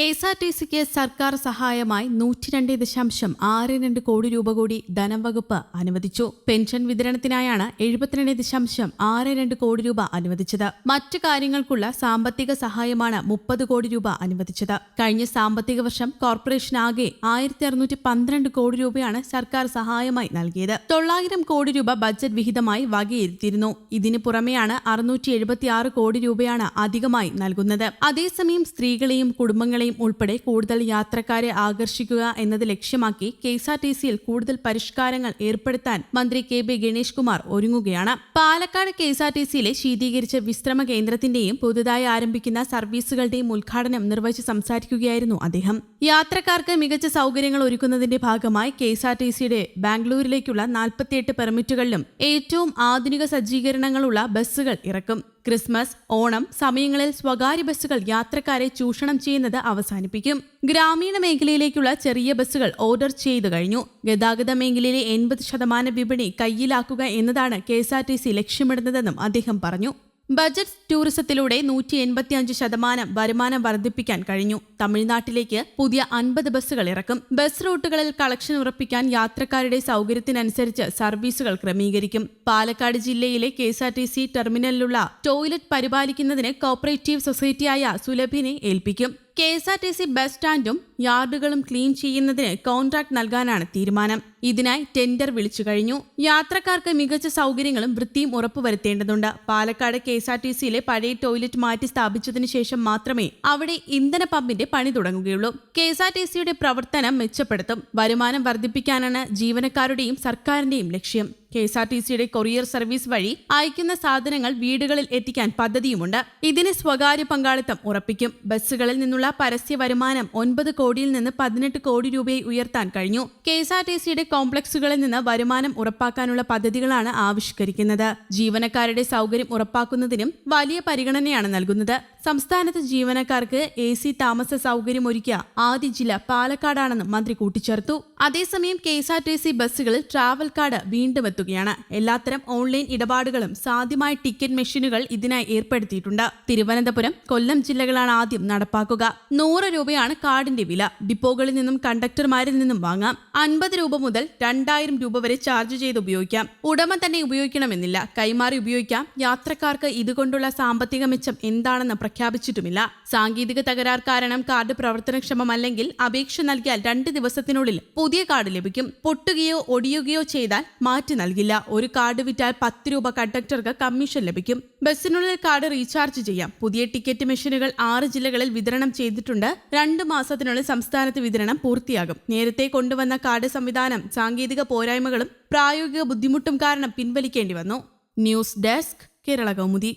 K S R T സിക്ക് സർക്കാർ സഹായമായി നൂറ്റി രണ്ട് ദശാംശം ആറ് രണ്ട് കോടി രൂപ കൂടി ധനം വകുപ്പ് അനുവദിച്ചു. പെൻഷൻ വിതരണത്തിനായാണ് എഴുപത്തിരണ്ട് ദശാംശം ആറ് രണ്ട് കോടി രൂപ അനുവദിച്ചത്. മറ്റ് കാര്യങ്ങൾക്കുള്ള സാമ്പത്തിക സഹായമാണ് മുപ്പത് കോടി രൂപ അനുവദിച്ചത്. കഴിഞ്ഞ സാമ്പത്തിക വർഷം കോർപ്പറേഷൻ ആകെ ആയിരത്തി അറുന്നൂറ്റി പന്ത്രണ്ട് കോടി രൂപയാണ് സർക്കാർ സഹായമായി നൽകിയത്. തൊള്ളായിരം കോടി രൂപ ബജറ്റ് വിഹിതമായി വകയിരുത്തിയിരുന്നു. ഇതിനു പുറമെയാണ് അറുന്നൂറ്റി എഴുപത്തിയാറ് കോടി രൂപയാണ് അധികമായി നൽകുന്നത്. അതേസമയം സ്ത്രീകളെയും കുടുംബങ്ങളെയും ഉൾപ്പെടെ കൂടുതൽ യാത്രക്കാരെ ആകർഷിക്കുക എന്നത് ലക്ഷ്യമാക്കി കെ എസ് ആർ ടി സിയിൽ കൂടുതൽ പരിഷ്കാരങ്ങൾ ഏർപ്പെടുത്താൻ മന്ത്രി കെ ബി ഗണേഷ് കുമാർ ഒരുങ്ങുകയാണ്. Palakkad K S R T സിയിലെ ശീതീകരിച്ച വിശ്രമ കേന്ദ്രത്തിന്റെയും പുതുതായി ആരംഭിക്കുന്ന സർവീസുകളുടെയും ഉദ്ഘാടനം നിർവഹിച്ച് സംസാരിക്കുകയായിരുന്നു അദ്ദേഹം. യാത്രക്കാർക്ക് മികച്ച സൗകര്യങ്ങൾ ഒരുക്കുന്നതിന്റെ ഭാഗമായി കെ എസ് ആർ ടി സിയുടെ ബാംഗ്ലൂരിലേക്കുള്ള നാൽപ്പത്തിയെട്ട് പെർമിറ്റുകളിലും ഏറ്റവും ആധുനിക സജ്ജീകരണങ്ങളുള്ള ബസ്സുകൾ ഇറക്കും. ക്രിസ്മസ് ഓണം സമയങ്ങളിൽ സ്വകാര്യ ബസ്സുകൾ യാത്രക്കാരെ ചൂഷണം ചെയ്യുന്നത് അവസാനിപ്പിക്കും. ഗ്രാമീണ മേഖലയിലേക്കുള്ള ചെറിയ ബസ്സുകൾ ഓർഡർ ചെയ്തു കഴിഞ്ഞു. ഗതാഗത മേഖലയിലെ എൺപത് ശതമാനം വിപണി കയ്യിലാക്കുക എന്നതാണ് K S R T C ലക്ഷ്യമിടുന്നതെന്നും അദ്ദേഹം പറഞ്ഞു. ബജറ്റ് ടൂറിസത്തിലൂടെ നൂറ്റി എൺപത്തിയഞ്ച് ശതമാനം വരുമാനം വർദ്ധിപ്പിക്കാൻ കഴിഞ്ഞു. തമിഴ്നാട്ടിലേക്ക് പുതിയ അൻപത് ബസ്സുകൾ ഇറക്കും. ബസ് റൂട്ടുകളിൽ കളക്ഷൻ ഉറപ്പിക്കാൻ യാത്രക്കാരുടെ സൗകര്യത്തിനനുസരിച്ച് സർവീസുകൾ ക്രമീകരിക്കും. പാലക്കാട് ജില്ലയിലെ K S R T C ടെർമിനലിലുള്ള toilet പരിപാലിക്കുന്നതിന് കോപ്പറേറ്റീവ് സൊസൈറ്റിയായ സുലഭിനെ ഏൽപ്പിക്കും. K S R T C bus സ്റ്റാൻഡും യാർഡുകളും ക്ലീൻ ചെയ്യുന്നതിന് കോൺട്രാക്ട് നൽകാനാണ് തീരുമാനം. ഇതിനായി ടെൻഡർ വിളിച്ചു കഴിഞ്ഞു. യാത്രക്കാർക്ക് മികച്ച സൗകര്യങ്ങളും വൃത്തിയും ഉറപ്പുവരുത്തേണ്ടതുണ്ട്. Palakkad K S R T സിയിലെ പഴയ ടോയ്ലറ്റ് മാറ്റി സ്ഥാപിച്ചതിനു ശേഷം മാത്രമേ അവിടെ ഇന്ധന പമ്പിന്റെ പണി തുടങ്ങുകയുള്ളൂ. കെ എസ് ആർ ടി സിയുടെ പ്രവർത്തനം മെച്ചപ്പെടുത്തും. വരുമാനം വർദ്ധിപ്പിക്കാനാണ് ജീവനക്കാരുടെയും സർക്കാരിന്റെയും ലക്ഷ്യം. കെ എസ് ആർ ടി സിയുടെ കൊറിയർ സർവീസ് വഴി അയക്കുന്ന സാധനങ്ങൾ വീടുകളിൽ എത്തിക്കാൻ പദ്ധതിയുമുണ്ട്. ഇതിന് സ്വകാര്യ പങ്കാളിത്തം ഉറപ്പിക്കും. ബസ്സുകളിൽ നിന്നുള്ള പരസ്യ വരുമാനം ഒൻപത് കോടിയിൽ നിന്ന് പതിനെട്ട് കോടി രൂപയായി ഉയർത്താൻ കഴിഞ്ഞു. കെ എസ് ആർ ടി സിയുടെ കോംപ്ലക്സുകളിൽ നിന്ന് വരുമാനം ഉറപ്പാക്കാനുള്ള പദ്ധതികളാണ് ആവിഷ്കരിക്കുന്നത്. ജീവനക്കാരുടെ സൗകര്യം ഉറപ്പാക്കുന്നതിനും വലിയ പരിഗണനയാണ് നൽകുന്നത്. സംസ്ഥാനത്ത് ജീവനക്കാർക്ക് എ സി താമസ സൗകര്യം ഒരുക്കിയ ആദ്യ ജില്ല പാലക്കാടാണെന്നും മന്ത്രി കൂട്ടിച്ചേർത്തു. അതേസമയം K S R T C ബസ്സുകളിൽ ട്രാവൽ കാർഡ് വീണ്ടും എത്തുകയാണ് എല്ലാത്തരം ഓൺലൈൻ ഇടപാടുകളും സാധ്യമായ ടിക്കറ്റ് മെഷീനുകൾ ഇതിനായി ഏർപ്പെടുത്തിയിട്ടുണ്ട്. തിരുവനന്തപുരം കൊല്ലം ജില്ലകളാണ് ആദ്യം നടപ്പാക്കുക. നൂറ് രൂപയാണ് കാർഡിന്റെ വില. ഡിപ്പോകളിൽ നിന്നും കണ്ടക്ടർമാരിൽ നിന്നും വാങ്ങാം. അൻപത് രൂപ മുതൽ രണ്ടായിരം രൂപ വരെ ചാർജ് ചെയ്ത് ഉപയോഗിക്കാം. ഉടമ തന്നെ ഉപയോഗിക്കണമെന്നില്ല. കൈമാറി ഉപയോഗിക്കാം. യാത്രക്കാർക്ക് ഇതുകൊണ്ടുള്ള സാമ്പത്തിക മെച്ചം എന്താണെന്ന് പ്രഖ്യാപിച്ചിട്ടുമില്ല. സാങ്കേതിക തകരാർ കാരണം കാർഡ് പ്രവർത്തനക്ഷമമല്ലെങ്കിൽ അപേക്ഷ നൽകിയാൽ രണ്ട് ദിവസത്തിനുള്ളിൽ പുതിയ കാർഡ് ലഭിക്കും. പൊട്ടുകയോ ഒടിയുകയോ ചെയ്താൽ മാറ്റി നൽകില്ല. ഒരു കാർഡ് വിറ്റാൽ പത്ത് രൂപ കണ്ടക്ടർക്ക് കമ്മീഷൻ ലഭിക്കും. ബസ്സിനുള്ളിൽ കാർഡ് റീചാർജ് ചെയ്യാം. പുതിയ ടിക്കറ്റ് മെഷീനുകൾ ആറ് ജില്ലകളിൽ വിതരണം ചെയ്തിട്ടുണ്ട്. രണ്ട് മാസത്തിനുള്ളിൽ സംസ്ഥാനത്ത് വിതരണം പൂർത്തിയാകും. നേരത്തെ കൊണ്ടുവന്ന കാർഡ് സംവിധാനം സാങ്കേതിക പോരായ്മകളും പ്രായോഗിക ബുദ്ധിമുട്ടും കാരണം പിൻവലിക്കേണ്ടി വന്നു. News desk Kerala Kaumudi.